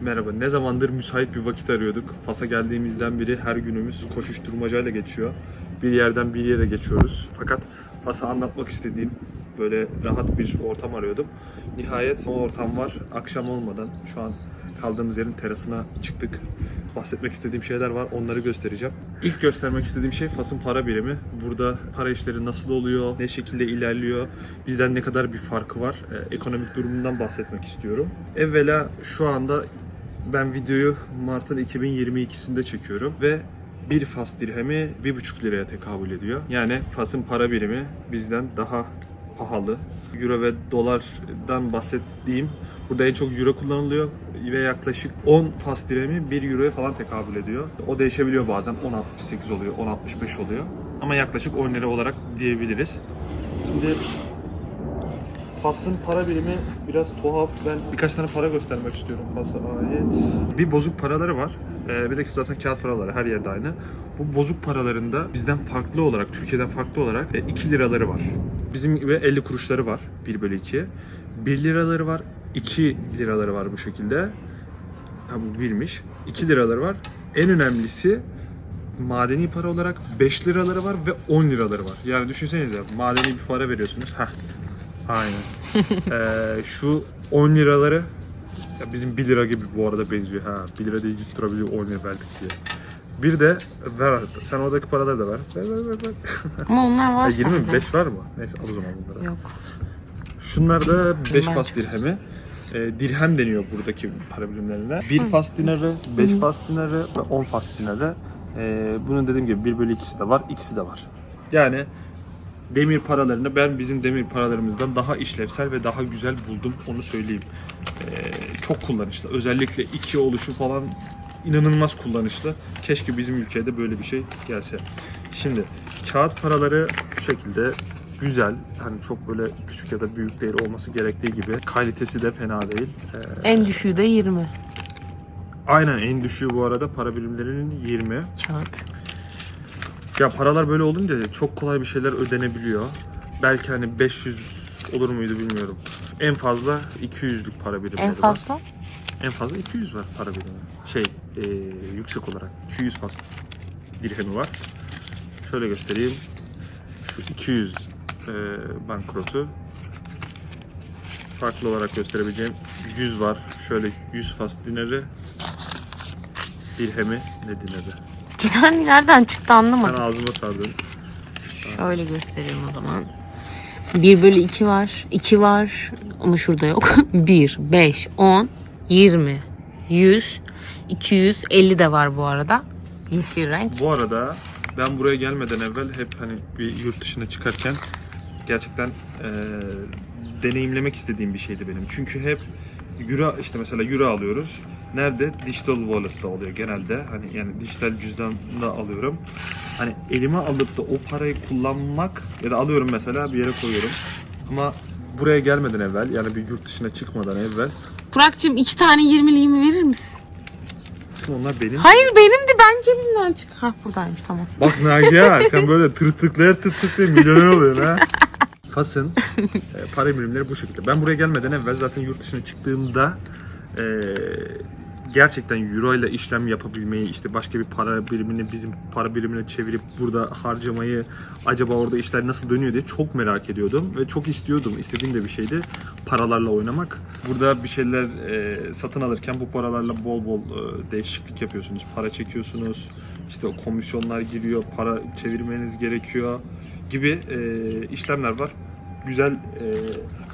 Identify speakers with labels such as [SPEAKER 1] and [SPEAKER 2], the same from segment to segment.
[SPEAKER 1] Merhaba. Ne zamandır müsait bir vakit arıyorduk. Fas'a geldiğimizden beri her günümüz koşuşturmacayla geçiyor. Bir yerden bir yere geçiyoruz. Fakat Fas'a anlatmak istediğim böyle rahat bir ortam arıyordum. Nihayet o ortam var. Akşam olmadan şu an kaldığımız yerin terasına çıktık. Bahsetmek istediğim şeyler var. Onları göstereceğim. İlk göstermek istediğim şey Fas'ın para birimi. Burada para işleri nasıl oluyor, ne şekilde ilerliyor, bizden ne kadar bir farkı var. Ee, ekonomik durumundan bahsetmek istiyorum. Evvela şu anda ben videoyu Mart'ın 2022'sinde çekiyorum ve bir Fas dirhemi 1,5 liraya tekabül ediyor. Yani Fas'ın para birimi bizden daha pahalı. Euro ve dolardan bahsettiğim burada en çok euro kullanılıyor ve yaklaşık 10 Fas dirhemi 1 euroya falan tekabül ediyor. O değişebiliyor bazen 10.68 oluyor, 10.65 oluyor. Ama yaklaşık 10 lira olarak diyebiliriz. Şimdi Fas'ın para birimi biraz tuhaf. Ben birkaç tane para göstermek istiyorum Fas'a ait. Bir bozuk paraları var. Ee, bir de zaten kağıt paraları her yerde aynı. Bu bozuk paralarında bizden farklı olarak, Türkiye'den farklı olarak 2 liraları var. Bizim gibi 50 kuruşları var 1 bölü 2. 1 liraları var, 2 liraları var bu şekilde. Ha bu birmiş. 2 liraları var. En önemlisi madeni para olarak 5 liraları var ve 10 liraları var. Yani düşünsenize madeni bir para veriyorsunuz. Heh. Aynen. Ee, şu 10 liraları ya bizim 1 lira gibi bu arada benziyor. Ha 1 lira değil tutturabiliyor 10 lira verdik diye. Bir de ver sen oradaki paraları da ver. Ver ver ver. ver.
[SPEAKER 2] Ama onlar var
[SPEAKER 1] Ha, 20 mi?
[SPEAKER 2] sende.
[SPEAKER 1] 5 var mı? Neyse al o zaman bunları.
[SPEAKER 2] Yok.
[SPEAKER 1] Şunlar da 5
[SPEAKER 2] Ben-
[SPEAKER 1] fas dirhemi. Ee, dirhem deniyor buradaki para birimlerine. 1 fas dinarı, 5 fas dinarı ve 10 fas dinarı. Ee, bunun dediğim gibi 1 bölü 2'si de var, ikisi de var. Yani demir paralarını ben bizim demir paralarımızdan daha işlevsel ve daha güzel buldum onu söyleyeyim. Ee, çok kullanışlı. Özellikle iki oluşu falan inanılmaz kullanışlı. Keşke bizim ülkede böyle bir şey gelse. Şimdi kağıt paraları şu şekilde güzel. Hani çok böyle küçük ya da büyük değil olması gerektiği gibi. Kalitesi de fena değil. Ee,
[SPEAKER 2] En düşüğü de 20
[SPEAKER 1] aynen en düşüğü bu arada para birimlerinin 20.
[SPEAKER 2] kağıt.
[SPEAKER 1] Ya paralar böyle olunca çok kolay bir şeyler ödenebiliyor. Belki hani 500 olur muydu bilmiyorum. En fazla 200'lük para birimleri
[SPEAKER 2] En
[SPEAKER 1] var.
[SPEAKER 2] fazla
[SPEAKER 1] En fazla 200 var para birimi. Şey e, yüksek olarak 200 fas dirhemi var. Şöyle göstereyim. Şu 200 e, bankrotu. Farklı olarak gösterebileceğim 100 var. Şöyle 100 fas dinarı. Dirhemi ne dinarı?
[SPEAKER 2] Dinar nereden çıktı
[SPEAKER 1] Sen
[SPEAKER 2] anlamadım.
[SPEAKER 1] ağzıma sardın.
[SPEAKER 2] Şöyle göstereyim o zaman. 1 bölü 2 var. 2 var. Ama şurada yok. 1, 5, 10, 20, 100, 250 de var bu arada. Yeşil renk.
[SPEAKER 1] Bu arada ben buraya gelmeden evvel hep hani bir yurt dışına çıkarken gerçekten eee, deneyimlemek istediğim bir şeydi benim. Çünkü hep euro işte mesela euro alıyoruz. Nerede? Digital wallet'ta oluyor genelde. Hani yani dijital cüzdanla alıyorum. Hani elime alıp da o parayı kullanmak ya da alıyorum mesela bir yere koyuyorum. Ama buraya gelmeden evvel yani bir yurt dışına çıkmadan evvel
[SPEAKER 2] Burak'cığım 2 tane 20'liğimi verir misin?
[SPEAKER 1] Şimdi onlar benim.
[SPEAKER 2] Hayır benim de ben cebimden çık. Ha buradaymış tamam.
[SPEAKER 1] Bak Nagihan sen böyle tırtıklaya tırtıklaya milyoner oluyorsun ha. Fas'ın e, para birimleri bu şekilde. Ben buraya gelmeden evvel zaten yurt dışına çıktığımda e, gerçekten euro ile işlem yapabilmeyi işte başka bir para birimini bizim para birimine çevirip burada harcamayı acaba orada işler nasıl dönüyor diye çok merak ediyordum ve çok istiyordum. İstediğim de bir şeydi paralarla oynamak. Burada bir şeyler e, satın alırken bu paralarla bol bol e, değişiklik yapıyorsunuz. Para çekiyorsunuz. işte o komisyonlar giriyor, para çevirmeniz gerekiyor gibi e, işlemler var. Güzel e,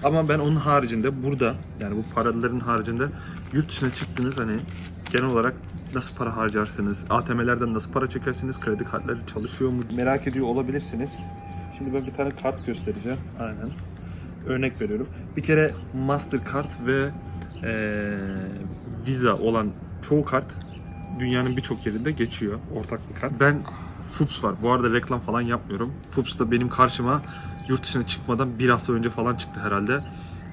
[SPEAKER 1] ama ben onun haricinde burada yani bu paraların haricinde yurt dışına çıktınız hani genel olarak nasıl para harcarsınız? ATM'lerden nasıl para çekersiniz? Kredi kartları çalışıyor mu? Merak ediyor olabilirsiniz. Şimdi ben bir tane kart göstereceğim. Aynen. Örnek veriyorum. Bir kere Mastercard ve eee, Visa olan çoğu kart dünyanın birçok yerinde geçiyor. Ortak kart. Ben Fups var. Bu arada reklam falan yapmıyorum. Fups da benim karşıma yurt dışına çıkmadan bir hafta önce falan çıktı herhalde.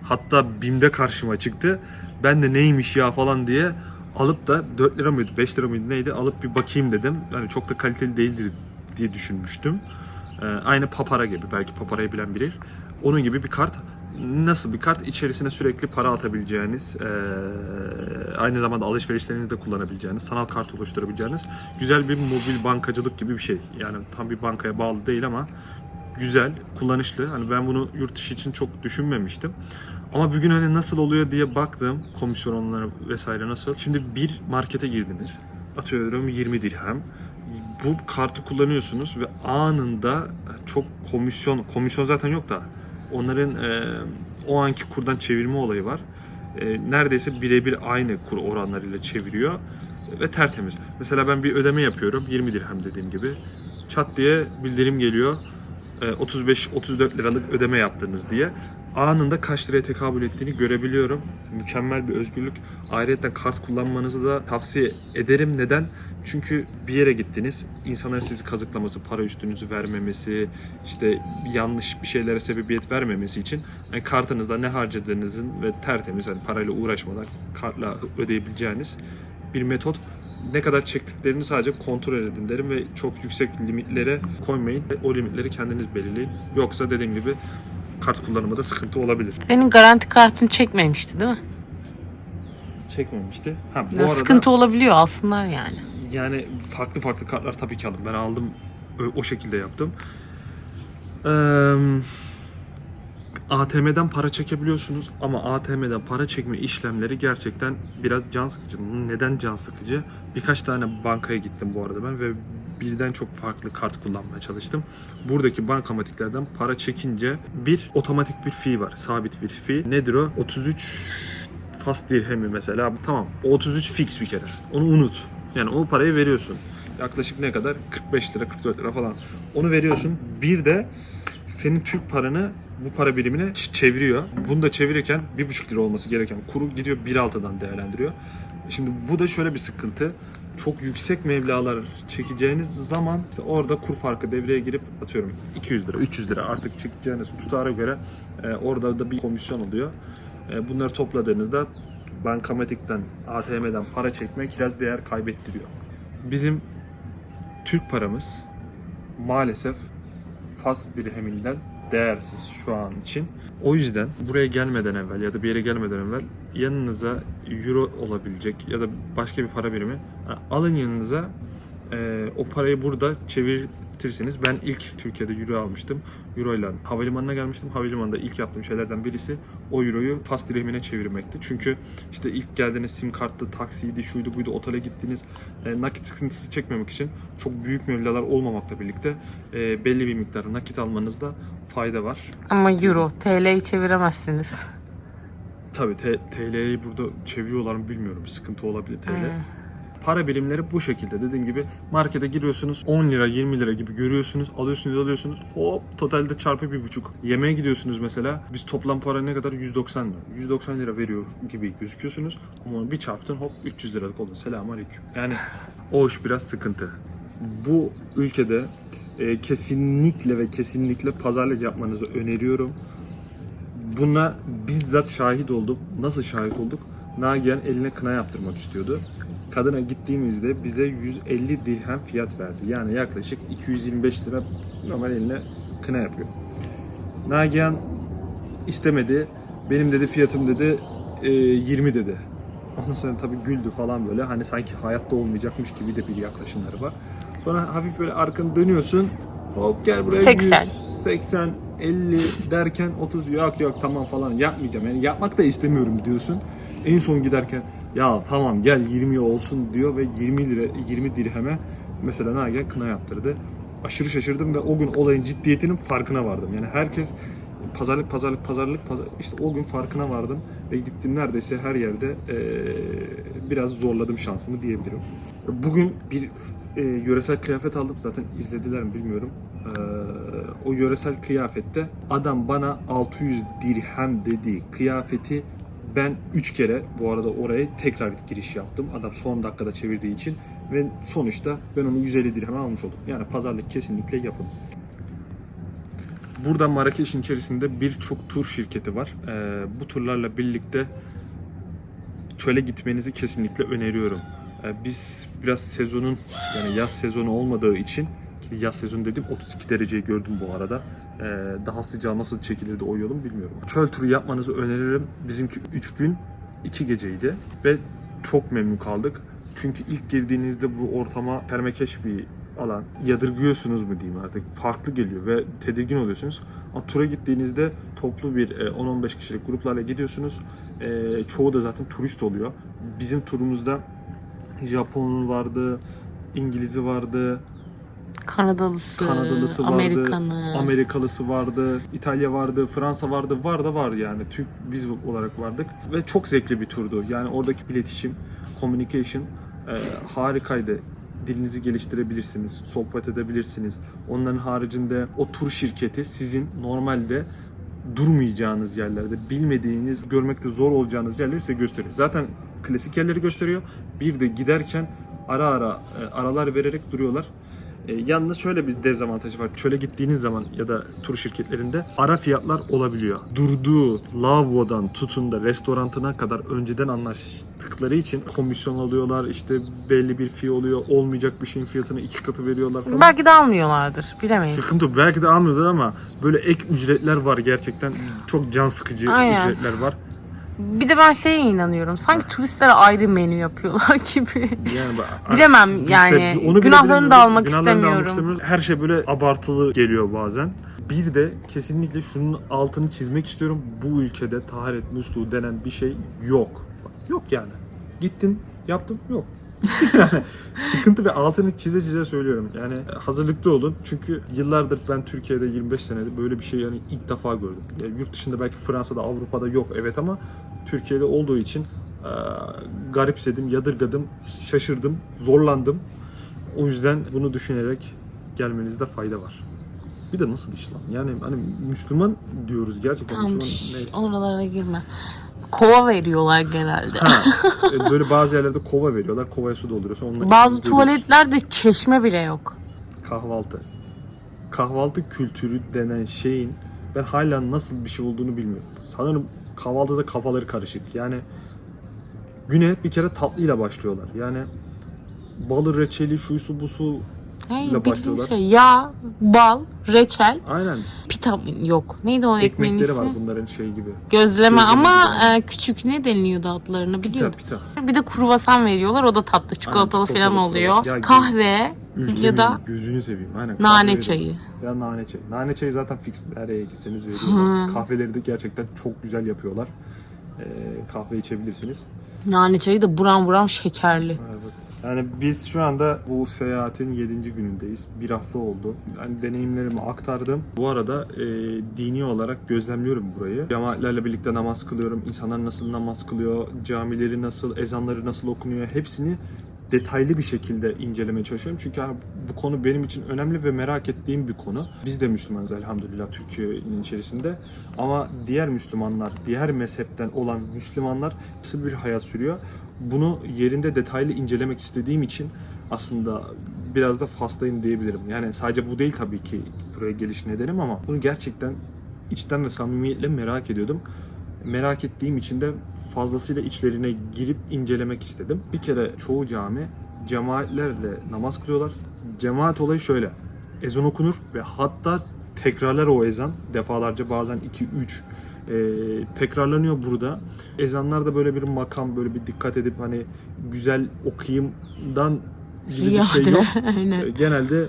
[SPEAKER 1] Hatta BİM'de karşıma çıktı. Ben de neymiş ya falan diye alıp da 4 lira mıydı 5 lira mıydı neydi alıp bir bakayım dedim. Yani çok da kaliteli değildir diye düşünmüştüm. Ee, aynı Papara gibi belki Papara'yı bilen bilir. Onun gibi bir kart. Nasıl bir kart? İçerisine sürekli para atabileceğiniz, eee, aynı zamanda alışverişlerinizi de kullanabileceğiniz, sanal kart oluşturabileceğiniz güzel bir mobil bankacılık gibi bir şey. Yani tam bir bankaya bağlı değil ama güzel, kullanışlı. Hani ben bunu yurt dışı için çok düşünmemiştim. Ama bugün hani nasıl oluyor diye baktım komisyonları vesaire nasıl. Şimdi bir markete girdiniz. Atıyorum 20 dirhem. Bu kartı kullanıyorsunuz ve anında çok komisyon, komisyon zaten yok da onların e, o anki kurdan çevirme olayı var. E, neredeyse birebir aynı kur oranlarıyla çeviriyor ve tertemiz. Mesela ben bir ödeme yapıyorum 20 dirhem dediğim gibi. Çat diye bildirim geliyor. E, 35-34 liralık ödeme yaptınız diye. Anında kaç liraya tekabül ettiğini görebiliyorum. Mükemmel bir özgürlük. Ayrıca kart kullanmanızı da tavsiye ederim. Neden? Çünkü bir yere gittiniz, insanların sizi kazıklaması, para üstünüzü vermemesi, işte yanlış bir şeylere sebebiyet vermemesi için yani kartınızda ne harcadığınızın ve tertemiz hani parayla uğraşmadan kartla ödeyebileceğiniz bir metot. Ne kadar çektiklerini sadece kontrol edin derim ve çok yüksek limitlere koymayın. O limitleri kendiniz belirleyin. Yoksa dediğim gibi kart kullanımında sıkıntı olabilir.
[SPEAKER 2] Senin garanti kartını çekmemişti değil mi?
[SPEAKER 1] Çekmemişti. Ha, bu
[SPEAKER 2] Ya
[SPEAKER 1] arada
[SPEAKER 2] Sıkıntı olabiliyor alsınlar yani.
[SPEAKER 1] yani farklı farklı kartlar tabii ki aldım. Ben aldım o şekilde yaptım. Eee ATM'den para çekebiliyorsunuz ama ATM'den para çekme işlemleri gerçekten biraz can sıkıcı. Neden can sıkıcı? Birkaç tane bankaya gittim bu arada ben ve birden çok farklı kart kullanmaya çalıştım. Buradaki bankamatiklerden para çekince bir otomatik bir fee var. Sabit bir fee. Nedir o? 33 fas dirhemi mesela. Tamam. O 33 fix bir kere. Onu unut. Yani o parayı veriyorsun. Yaklaşık ne kadar? 45 lira, 44 lira falan. Onu veriyorsun. Bir de senin Türk paranı bu para birimine ç- çeviriyor. Bunu da çevirirken 1,5 lira olması gereken kuru gidiyor 1.6'dan değerlendiriyor. Şimdi bu da şöyle bir sıkıntı. Çok yüksek meblalar çekeceğiniz zaman işte orada kur farkı devreye girip atıyorum 200 lira, 300 lira artık çekeceğiniz tutara göre e, orada da bir komisyon oluyor. E, bunları topladığınızda bankamatikten, ATM'den para çekmek biraz değer kaybettiriyor. Bizim Türk paramız maalesef Fas dirheminden değersiz şu an için. O yüzden buraya gelmeden evvel ya da bir yere gelmeden evvel yanınıza euro olabilecek ya da başka bir para birimi alın yanınıza Ee, o parayı burada çevirtirsiniz. Ben ilk Türkiye'de euro almıştım. Euro ile havalimanına gelmiştim. Havalimanında ilk yaptığım şeylerden birisi o euroyu Fas dirhemine çevirmekti. Çünkü işte ilk geldiğiniz sim kartı, taksiydi, şuydu buydu, otele gittiniz. E, nakit sıkıntısı çekmemek için çok büyük meblağlar olmamakla birlikte e, belli bir miktar nakit almanızda fayda var.
[SPEAKER 2] Ama euro, TL'yi çeviremezsiniz.
[SPEAKER 1] Tabii TL'yi burada çeviriyorlar mı bilmiyorum. Bir sıkıntı olabilir TL.
[SPEAKER 2] Hmm.
[SPEAKER 1] Para birimleri bu şekilde. Dediğim gibi markete giriyorsunuz 10 lira 20 lira gibi görüyorsunuz. Alıyorsunuz alıyorsunuz. Hop totalde çarpı bir buçuk. Yemeğe gidiyorsunuz mesela. Biz toplam para ne kadar? 190 lira. 190 lira veriyor gibi gözüküyorsunuz. Ama onu bir çarptın hop 300 liralık oldu. Selamun aleyküm. Yani o iş biraz sıkıntı. Bu ülkede e, kesinlikle ve kesinlikle pazarlık yapmanızı öneriyorum. Buna bizzat şahit oldum. Nasıl şahit olduk? Nagihan eline kına yaptırmak istiyordu. Kadına gittiğimizde bize 150 dirhem fiyat verdi. Yani yaklaşık 225 lira normal eline kına yapıyor. Nagihan istemedi. Benim dedi fiyatım dedi e, 20 dedi. Ondan sonra tabii güldü falan böyle. Hani sanki hayatta olmayacakmış gibi de bir yaklaşımları var. Sonra hafif böyle arkanı dönüyorsun. Hop gel buraya
[SPEAKER 2] 80.
[SPEAKER 1] 100, 80, 50 derken 30 yok yok tamam falan yapmayacağım. Yani yapmak da istemiyorum diyorsun. En son giderken ya tamam gel 20 olsun diyor ve 20 lira 20 dirheme mesela Nagihan kına yaptırdı. Aşırı şaşırdım ve o gün olayın ciddiyetinin farkına vardım. Yani herkes pazarlık pazarlık pazarlık pazar işte o gün farkına vardım ve gittim neredeyse her yerde eee, biraz zorladım şansımı diyebilirim. Bugün bir e, yöresel kıyafet aldım zaten izlediler mi bilmiyorum. Eee, o yöresel kıyafette adam bana 600 dirhem dediği kıyafeti ben 3 kere bu arada oraya tekrar giriş yaptım. Adam son dakikada çevirdiği için ve sonuçta ben onu 150 dirheme almış oldum. Yani pazarlık kesinlikle yapın. Burada Marrakeş'in içerisinde birçok tur şirketi var. Ee, bu turlarla birlikte çöle gitmenizi kesinlikle öneriyorum. Ee, biz biraz sezonun yani yaz sezonu olmadığı için yaz sezonu dedim 32 dereceyi gördüm bu arada. Ee, daha sıcağı nasıl çekilirdi o yolun bilmiyorum. Çöl turu yapmanızı öneririm. Bizimki 3 gün 2 geceydi ve çok memnun kaldık. Çünkü ilk girdiğinizde bu ortama permekeş bir alan. Yadırgıyorsunuz mu diyeyim artık. Farklı geliyor ve tedirgin oluyorsunuz. Ama tura gittiğinizde toplu bir e, 10-15 kişilik gruplarla gidiyorsunuz. E, çoğu da zaten turist oluyor. Bizim turumuzda Japonlu vardı, İngiliz'i vardı,
[SPEAKER 2] Kanadalısı,
[SPEAKER 1] Kanadalısı vardı,
[SPEAKER 2] Amerikanı.
[SPEAKER 1] Amerikalısı vardı, İtalya vardı, Fransa vardı, var da var yani. Türk biz olarak vardık ve çok zevkli bir turdu. Yani oradaki iletişim, communication e, harikaydı. Dilinizi geliştirebilirsiniz, sohbet edebilirsiniz. Onların haricinde o tur şirketi sizin normalde durmayacağınız yerlerde, bilmediğiniz, görmekte zor olacağınız yerleri size gösteriyor. Zaten klasik yerleri gösteriyor. Bir de giderken ara ara e, aralar vererek duruyorlar. E, yalnız şöyle bir dezavantajı var. Çöle gittiğiniz zaman ya da tur şirketlerinde ara fiyatlar olabiliyor. Durduğu lavabodan tutun da restorantına kadar önceden anlaştıkları için komisyon alıyorlar. İşte belli bir fee oluyor. Olmayacak bir şeyin fiyatını iki katı veriyorlar falan.
[SPEAKER 2] Belki de almıyorlardır. Bilemeyiz.
[SPEAKER 1] Sıkıntı belki de almıyorlar ama böyle ek ücretler var gerçekten. Çok can sıkıcı
[SPEAKER 2] Aynen.
[SPEAKER 1] ücretler var.
[SPEAKER 2] Bir de ben şeye inanıyorum. Sanki turistlere ayrı menü yapıyorlar gibi.
[SPEAKER 1] Yani ben-
[SPEAKER 2] Bilemem yani.
[SPEAKER 1] onu
[SPEAKER 2] Günahlarını da almak
[SPEAKER 1] Günahlarını da almak
[SPEAKER 2] istemiyorum.
[SPEAKER 1] istemiyoruz. Her şey böyle abartılı geliyor bazen. Bir de kesinlikle şunun altını çizmek istiyorum. Bu ülkede taharet musluğu denen bir şey yok. Yok yani. Gittin, yaptın, yok. sıkıntı ve altını çize çize söylüyorum. Yani hazırlıklı olun. Çünkü yıllardır ben Türkiye'de 25 senedir böyle bir şey yani ilk defa gördüm. Yani yurt dışında belki Fransa'da, Avrupa'da yok evet ama Türkiye'de olduğu için e, garipsedim, yadırgadım, şaşırdım, zorlandım. O yüzden bunu düşünerek gelmenizde fayda var. Bir de nasıl İslam? Yani hani Müslüman diyoruz gerçekten
[SPEAKER 2] Tamam
[SPEAKER 1] Müslüman
[SPEAKER 2] şş,
[SPEAKER 1] neyse.
[SPEAKER 2] oralara girme. Kova veriyorlar genelde.
[SPEAKER 1] Ha, e, böyle bazı yerlerde kova veriyorlar. Kovaya su dolduruyorsun. Onunla
[SPEAKER 2] Bazı tuvaletlerde çeşme bile yok.
[SPEAKER 1] kahvaltı. Kahvaltı kültürü denen şeyin ben hala nasıl bir şey olduğunu bilmiyorum. Sanırım kahvaltıda kafaları karışık. Yani güne bir kere tatlıyla başlıyorlar. Yani balı, reçeli, şuysu, busu
[SPEAKER 2] Hey,
[SPEAKER 1] ile başlıyorlar.
[SPEAKER 2] şey yağ, bal, reçel,
[SPEAKER 1] aynen
[SPEAKER 2] pita yok. Neydi o ekmeğin
[SPEAKER 1] ekmekleri var bunların şey gibi.
[SPEAKER 2] Gözleme
[SPEAKER 1] Gözleme
[SPEAKER 2] ama
[SPEAKER 1] gibi
[SPEAKER 2] e, küçük ne deniliyordu adlarını
[SPEAKER 1] Pita
[SPEAKER 2] biliyordum.
[SPEAKER 1] pita.
[SPEAKER 2] Bir de kruvasan veriyorlar. O da tatlı çikolatalı
[SPEAKER 1] çikolatalı
[SPEAKER 2] falan oluyor.
[SPEAKER 1] Ya,
[SPEAKER 2] Kahve
[SPEAKER 1] Ülkemin
[SPEAKER 2] ya da
[SPEAKER 1] gözünü seveyim. Aynen.
[SPEAKER 2] nane çayı.
[SPEAKER 1] Ya nane çayı. Nane çayı zaten fix nereye gitseniz veriyorlar. Kahveleri de gerçekten çok güzel yapıyorlar. Ee, kahve içebilirsiniz.
[SPEAKER 2] Nane çayı da buram buram şekerli.
[SPEAKER 1] Evet. Yani biz şu anda bu seyahatin 7. günündeyiz. Bir hafta oldu. Yani deneyimlerimi aktardım. Bu arada e, dini olarak gözlemliyorum burayı. Cemaatlerle birlikte namaz kılıyorum. İnsanlar nasıl namaz kılıyor, camileri nasıl, ezanları nasıl okunuyor hepsini detaylı bir şekilde incelemeye çalışıyorum. Çünkü hani bu konu benim için önemli ve merak ettiğim bir konu. Biz de Müslümanız elhamdülillah Türkiye'nin içerisinde. Ama diğer Müslümanlar, diğer mezhepten olan Müslümanlar nasıl bir hayat sürüyor? Bunu yerinde detaylı incelemek istediğim için aslında biraz da fastayım diyebilirim. Yani sadece bu değil tabii ki buraya geliş nedenim ama bunu gerçekten içten ve samimiyetle merak ediyordum. Merak ettiğim için de fazlasıyla içlerine girip incelemek istedim. Bir kere çoğu cami cemaatlerle namaz kılıyorlar. Cemaat olayı şöyle. Ezan okunur ve hatta tekrarlar o ezan. Defalarca bazen 2 3 tekrarlanıyor burada. Ezanlarda böyle bir makam böyle bir dikkat edip hani güzel okuyayımdan gibi bir şey yok.
[SPEAKER 2] Aynen.
[SPEAKER 1] E, Genelde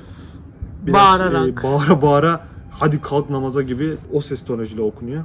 [SPEAKER 1] biraz
[SPEAKER 2] Bağırarak.
[SPEAKER 1] e, bağıra bağıra hadi kalk namaza gibi o ses tonajıyla okunuyor.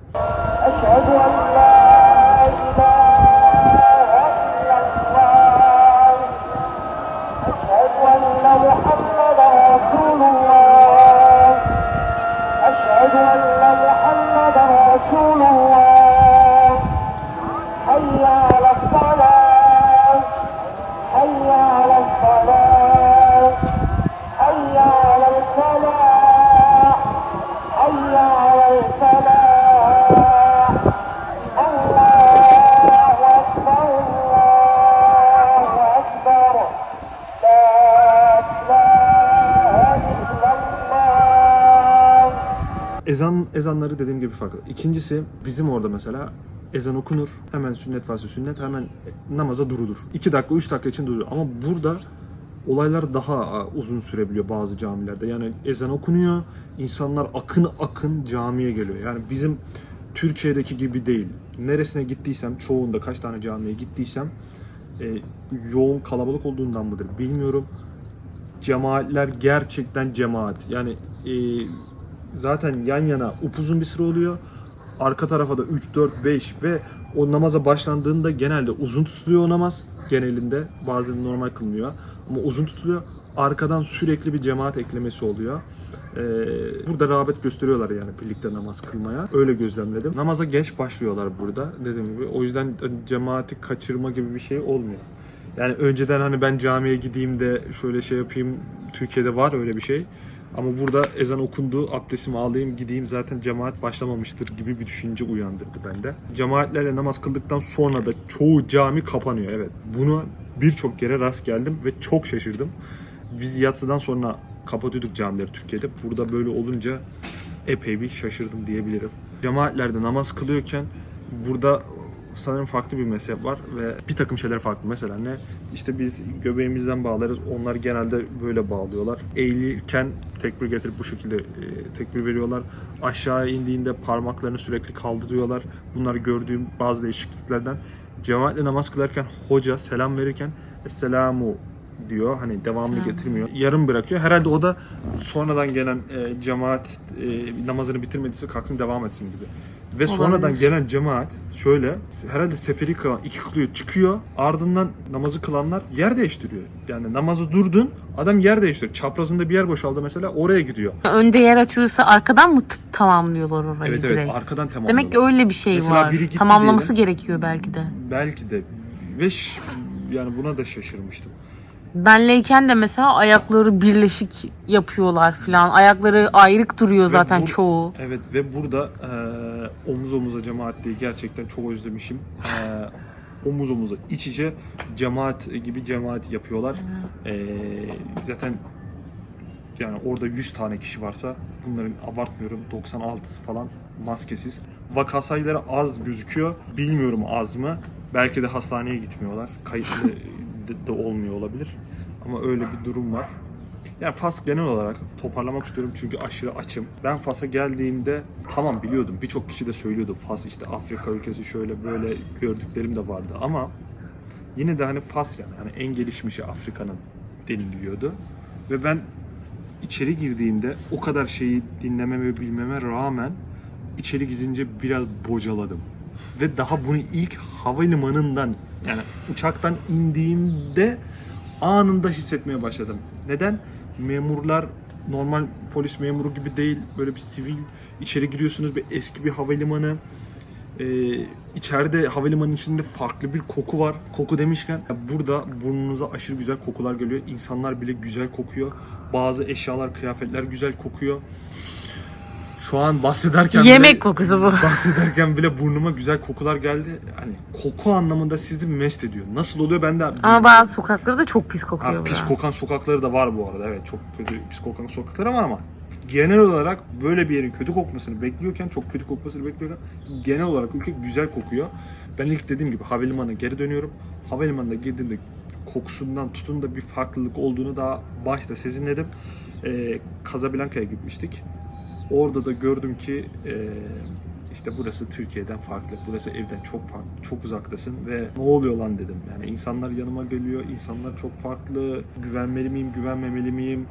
[SPEAKER 1] Ezanları dediğim gibi farklı. İkincisi bizim orada mesela ezan okunur. Hemen sünnet varsa sünnet hemen namaza durulur. 2 dakika 3 dakika için durur. Ama burada olaylar daha uzun sürebiliyor bazı camilerde. Yani ezan okunuyor, insanlar akın akın camiye geliyor. Yani bizim Türkiye'deki gibi değil. Neresine gittiysem, çoğunda kaç tane camiye gittiysem e, yoğun kalabalık olduğundan mıdır bilmiyorum. Cemaatler gerçekten cemaat. Yani e, zaten yan yana upuzun bir sıra oluyor. Arka tarafa da 3, 4, 5 ve o namaza başlandığında genelde uzun tutuluyor o namaz genelinde. Bazen normal kılınıyor ama uzun tutuluyor. Arkadan sürekli bir cemaat eklemesi oluyor. Ee, burada rağbet gösteriyorlar yani birlikte namaz kılmaya. Öyle gözlemledim. Namaza geç başlıyorlar burada dediğim gibi. O yüzden cemaati kaçırma gibi bir şey olmuyor. Yani önceden hani ben camiye gideyim de şöyle şey yapayım. Türkiye'de var öyle bir şey. Ama burada ezan okundu, abdestimi alayım, gideyim zaten cemaat başlamamıştır gibi bir düşünce uyandırdı bende. Cemaatlerle namaz kıldıktan sonra da çoğu cami kapanıyor. Evet, bunu birçok kere rast geldim ve çok şaşırdım. Biz yatsıdan sonra kapatıyorduk camileri Türkiye'de. Burada böyle olunca epey bir şaşırdım diyebilirim. Cemaatlerde namaz kılıyorken burada sanırım farklı bir mezhep var ve bir takım şeyler farklı. Mesela ne? İşte biz göbeğimizden bağlarız. Onlar genelde böyle bağlıyorlar. Eğilirken tekbir getirip bu şekilde e, tekbir veriyorlar. Aşağı indiğinde parmaklarını sürekli kaldırıyorlar. Bunlar gördüğüm bazı değişikliklerden. Cemaatle namaz kılarken hoca selam verirken Esselamu diyor. Hani devamını
[SPEAKER 2] Selam.
[SPEAKER 1] getirmiyor. Yarım bırakıyor. Herhalde o da sonradan gelen e, cemaat e, namazını bitirmediyse kalksın devam etsin gibi. Ve sonradan
[SPEAKER 2] Olabilir.
[SPEAKER 1] gelen cemaat şöyle herhalde seferi kılan iki kılıyor çıkıyor ardından namazı kılanlar yer değiştiriyor. Yani namazı durdun adam yer değiştiriyor. Çaprazında bir yer boşaldı mesela oraya gidiyor.
[SPEAKER 2] Önde yer açılırsa arkadan mı t- tamamlıyorlar orayı
[SPEAKER 1] Evet
[SPEAKER 2] direkt?
[SPEAKER 1] evet arkadan tamam.
[SPEAKER 2] Demek ki öyle bir şey
[SPEAKER 1] Mesela
[SPEAKER 2] var.
[SPEAKER 1] biri gitti
[SPEAKER 2] Tamamlaması gerekiyor belki de.
[SPEAKER 1] Belki de ve ş- yani buna da şaşırmıştım.
[SPEAKER 2] Benleyken de mesela ayakları birleşik yapıyorlar falan. Ayakları ayrık duruyor zaten
[SPEAKER 1] bu-
[SPEAKER 2] çoğu.
[SPEAKER 1] Evet ve burada e, omuz omuza cemaatliği gerçekten çok özlemişim. E, omuz omuza iç içe cemaat gibi cemaat yapıyorlar. E, zaten yani orada 100 tane kişi varsa bunların abartmıyorum 96'sı falan maskesiz. Vaka sayıları az gözüküyor. Bilmiyorum az mı. Belki de hastaneye gitmiyorlar. Kayıtlı de olmuyor olabilir. Ama öyle bir durum var. Yani Fas genel olarak toparlamak istiyorum çünkü aşırı açım. Ben Fas'a geldiğimde tamam biliyordum. Birçok kişi de söylüyordu. Fas işte Afrika ülkesi şöyle böyle gördüklerim de vardı ama yine de hani Fas yani hani en gelişmişi Afrika'nın deniliyordu. Ve ben içeri girdiğimde o kadar şeyi dinlememe bilmeme rağmen içeri gidince biraz bocaladım. Ve daha bunu ilk havalimanından yani uçaktan indiğimde anında hissetmeye başladım. Neden? Memurlar normal polis memuru gibi değil. Böyle bir sivil içeri giriyorsunuz bir eski bir havalimanı. Ee, içeride havalimanının içinde farklı bir koku var. Koku demişken burada burnunuza aşırı güzel kokular geliyor. İnsanlar bile güzel kokuyor. Bazı eşyalar, kıyafetler güzel kokuyor. Şu an bahsederken bile-
[SPEAKER 2] Yemek kokusu bu.
[SPEAKER 1] bahsederken bile burnuma güzel kokular geldi. Hani koku anlamında sizi mest ediyor. Nasıl oluyor ben de
[SPEAKER 2] Ama bazı sokakları da çok pis kokuyor.
[SPEAKER 1] Ha, pis kokan sokakları da var bu arada. Evet çok kötü pis kokan sokakları var ama genel olarak böyle bir yerin kötü kokmasını bekliyorken, çok kötü kokmasını bekliyorken genel olarak ülke güzel kokuyor. Ben ilk dediğim gibi havalimanına geri dönüyorum. Havalimanına girdiğimde kokusundan tutun da bir farklılık olduğunu daha başta sezinledim. Ee, Casablanca'ya gitmiştik. Orada da gördüm ki e, işte burası Türkiye'den farklı. Burası evden çok farklı. Çok uzaktasın ve ne oluyor lan dedim. Yani insanlar yanıma geliyor. insanlar çok farklı. Güvenmeli miyim, güvenmemeli miyim?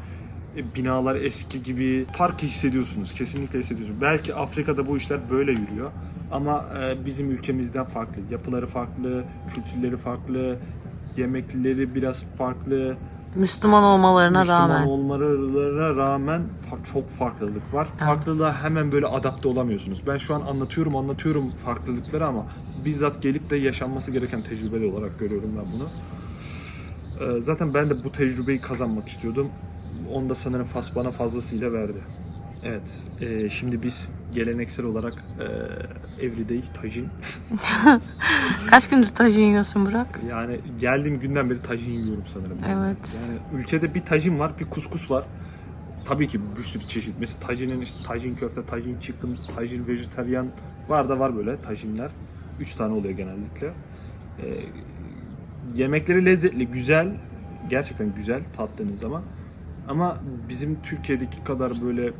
[SPEAKER 1] E, binalar eski gibi. Fark hissediyorsunuz. Kesinlikle hissediyorsunuz. Belki Afrika'da bu işler böyle yürüyor. Ama e, bizim ülkemizden farklı. Yapıları farklı, kültürleri farklı, yemekleri biraz farklı.
[SPEAKER 2] Müslüman olmalarına
[SPEAKER 1] Müslüman
[SPEAKER 2] rağmen.
[SPEAKER 1] olmalarına rağmen fa- çok farklılık var. Farklılığa hemen böyle adapte olamıyorsunuz. Ben şu an anlatıyorum anlatıyorum farklılıkları ama bizzat gelip de yaşanması gereken tecrübeli olarak görüyorum ben bunu. Ee, Zaten ben de bu tecrübeyi kazanmak istiyordum. Onu da sanırım Fas bana fazlasıyla verdi. Evet, e, şimdi biz geleneksel olarak e, everyday tajin.
[SPEAKER 2] Kaç gündür tajin yiyorsun Burak?
[SPEAKER 1] Yani geldiğim günden beri tajin yiyorum sanırım.
[SPEAKER 2] Evet.
[SPEAKER 1] Yani ülkede bir tajin var, bir kuskus var. Tabii ki bir sürü çeşit. Mesela tajinin işte tajin köfte, tajin chicken, tajin vejetaryen var da var böyle tajinler. Üç tane oluyor genellikle. Ee, yemekleri lezzetli, güzel. gerçekten güzel tattığınız zaman. Ama bizim Türkiye'deki kadar böyle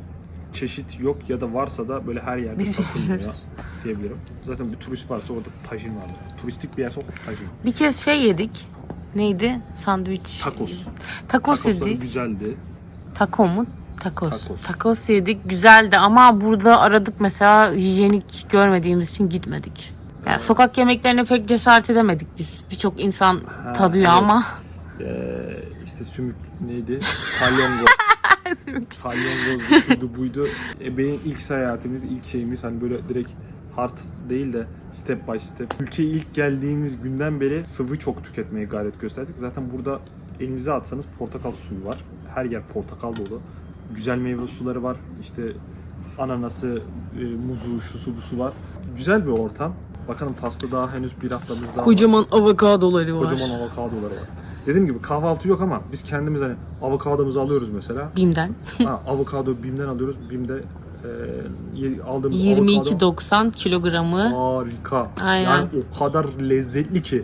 [SPEAKER 1] çeşit yok ya da varsa da böyle her yerde
[SPEAKER 2] Biz
[SPEAKER 1] satılmıyor
[SPEAKER 2] biliyoruz.
[SPEAKER 1] diyebilirim. Zaten bir turist varsa orada tajin vardır. Turistik bir yerse orada tajin.
[SPEAKER 2] Bir kez şey yedik. Neydi? Sandviç.
[SPEAKER 1] Tacos Takosları
[SPEAKER 2] yedik.
[SPEAKER 1] güzeldi.
[SPEAKER 2] Taco mu? Tacos.
[SPEAKER 1] Tacos.
[SPEAKER 2] Tacos yedik. Güzeldi ama burada aradık mesela hijyenik görmediğimiz için gitmedik. Yani sokak yemeklerine pek cesaret edemedik biz. Birçok insan
[SPEAKER 1] Ha,
[SPEAKER 2] tadıyor
[SPEAKER 1] evet.
[SPEAKER 2] ama
[SPEAKER 1] Ee, işte sümük neydi? Salyangoz. Salyangoz şuydu buydu. E, benim ilk seyahatimiz, ilk şeyimiz hani böyle direkt hard değil de step by step. Ülkeye ilk geldiğimiz günden beri sıvı çok tüketmeye gayret gösterdik. Zaten burada elinize atsanız portakal suyu var. Her yer portakal dolu. Güzel meyve suları var. İşte ananası, e, muzu, şusu busu var. Güzel bir ortam. Bakalım Fas'ta daha henüz bir haftamız daha var.
[SPEAKER 2] kocaman avokadoları var.
[SPEAKER 1] Kocaman avokadoları var. Dediğim gibi kahvaltı yok ama biz kendimiz hani avokadomuzu alıyoruz mesela.
[SPEAKER 2] Bim'den.
[SPEAKER 1] ha, avokado Bim'den alıyoruz. Bim'de e, aldığımız avokado
[SPEAKER 2] 22.90 kilogramı.
[SPEAKER 1] harika.
[SPEAKER 2] Aynen.
[SPEAKER 1] Yani o kadar lezzetli ki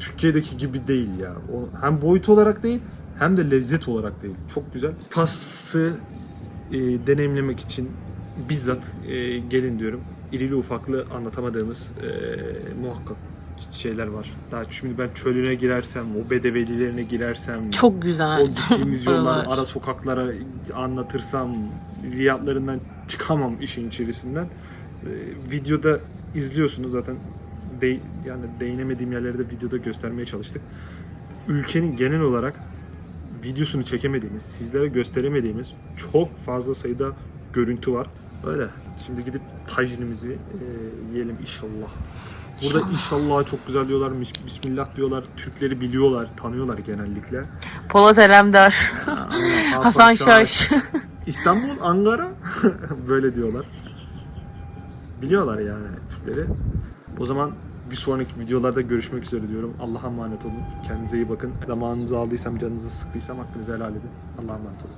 [SPEAKER 1] Türkiye'deki gibi değil ya. O, hem boyut olarak değil hem de lezzet olarak değil. Çok güzel. Fas'ı e, deneyimlemek için bizzat e, gelin diyorum. İrili ufaklı anlatamadığımız e, muhakkak şeyler var. Daha şimdi ben çölüne girersem, o bedevelilerine girersem,
[SPEAKER 2] Çok güzel.
[SPEAKER 1] o gittiğimiz yollar,
[SPEAKER 2] Oralar.
[SPEAKER 1] ara sokaklara anlatırsam, riyatlarından çıkamam işin içerisinden. Ee, videoda izliyorsunuz zaten. De, yani değinemediğim yerleri de videoda göstermeye çalıştık. Ülkenin genel olarak videosunu çekemediğimiz, sizlere gösteremediğimiz çok fazla sayıda görüntü var. Öyle. Şimdi gidip tajinimizi e, yiyelim inşallah. Burada inşallah çok güzel diyorlar, bismillah diyorlar. Türkleri biliyorlar, tanıyorlar genellikle.
[SPEAKER 2] Polat Alemdar. Hasan
[SPEAKER 1] Şahin.
[SPEAKER 2] Şaş.
[SPEAKER 1] İstanbul, Ankara böyle diyorlar. Biliyorlar yani Türkleri. O zaman bir sonraki videolarda görüşmek üzere diyorum. Allah'a emanet olun. Kendinize iyi bakın. Zamanınızı aldıysam, canınızı sıktıysam hakkınızı helal edin. Allah'a emanet olun.